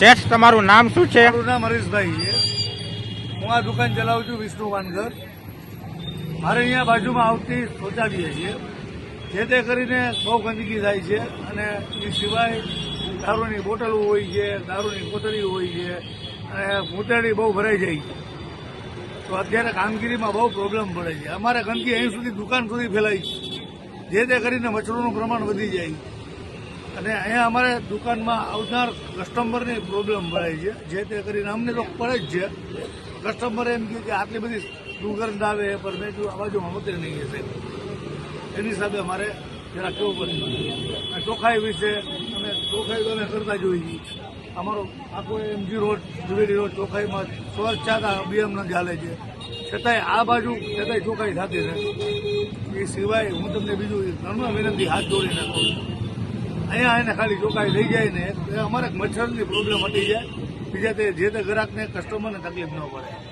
શેઠ, તમારું નામ શું છે? મારું નામ હરીશભાઈ છે. હું આ દુકાન ચલાવું છું વિષ્ણુ વાનગર. મારે અહીંયા બાજુમાં આવતી શૌચાલય છે જે તે કરીને બહુ ગંદકી થાય છે અને એ સિવાય દારૂની બોટલો હોય છે, દારૂની કોથળી હોય છે અને મૂતરડી બહુ ભરાઈ જાય છે. તો અત્યારે કામગીરીમાં બહુ પ્રોબ્લેમ પડે છે. અમારે ગંદકી અહીં સુધી દુકાન સુધી ફેલાય છે. જે તે કરીને મચ્છરોનું પ્રમાણ વધી જાય અને અહીંયા અમારે દુકાનમાં આવનાર કસ્ટમરની પ્રોબ્લેમ ભરાય છે. જે તે કરીને અમને તો પડે જ છે. કસ્ટમર એમ કહે કે આટલી બધી દુર્ગંધ આવે પણ મેં કીધું, આ બાજુમાં ઉતરી નહીં હશે એની સાથે અમારે જરા કેવું પડે. અને ચોખ્ખાઈ વિશે અમે ચોખાઈ તો અમે કરતા જોઈએ અમારો આખો એમજી રોડ, ઝુવેરી રોડ ચોખાઈમાં સ્વચ્છતા અભિયાન ચાલે છે. છતાંય આ બાજુ છતાંય ચોખાઈ થતી રહે એ સિવાય હું તમને બીજું નર્મ વિનંતી, હાથ જોડીને કહું છું. અહીંયા એને ખાલી ચોકાઈ થઈ જાય ને અમારે મચ્છરની પ્રોબ્લેમ હટી જાય બીજા તે જે તે ગ્રાહકને કસ્ટમરને તકલીફ ન પડે.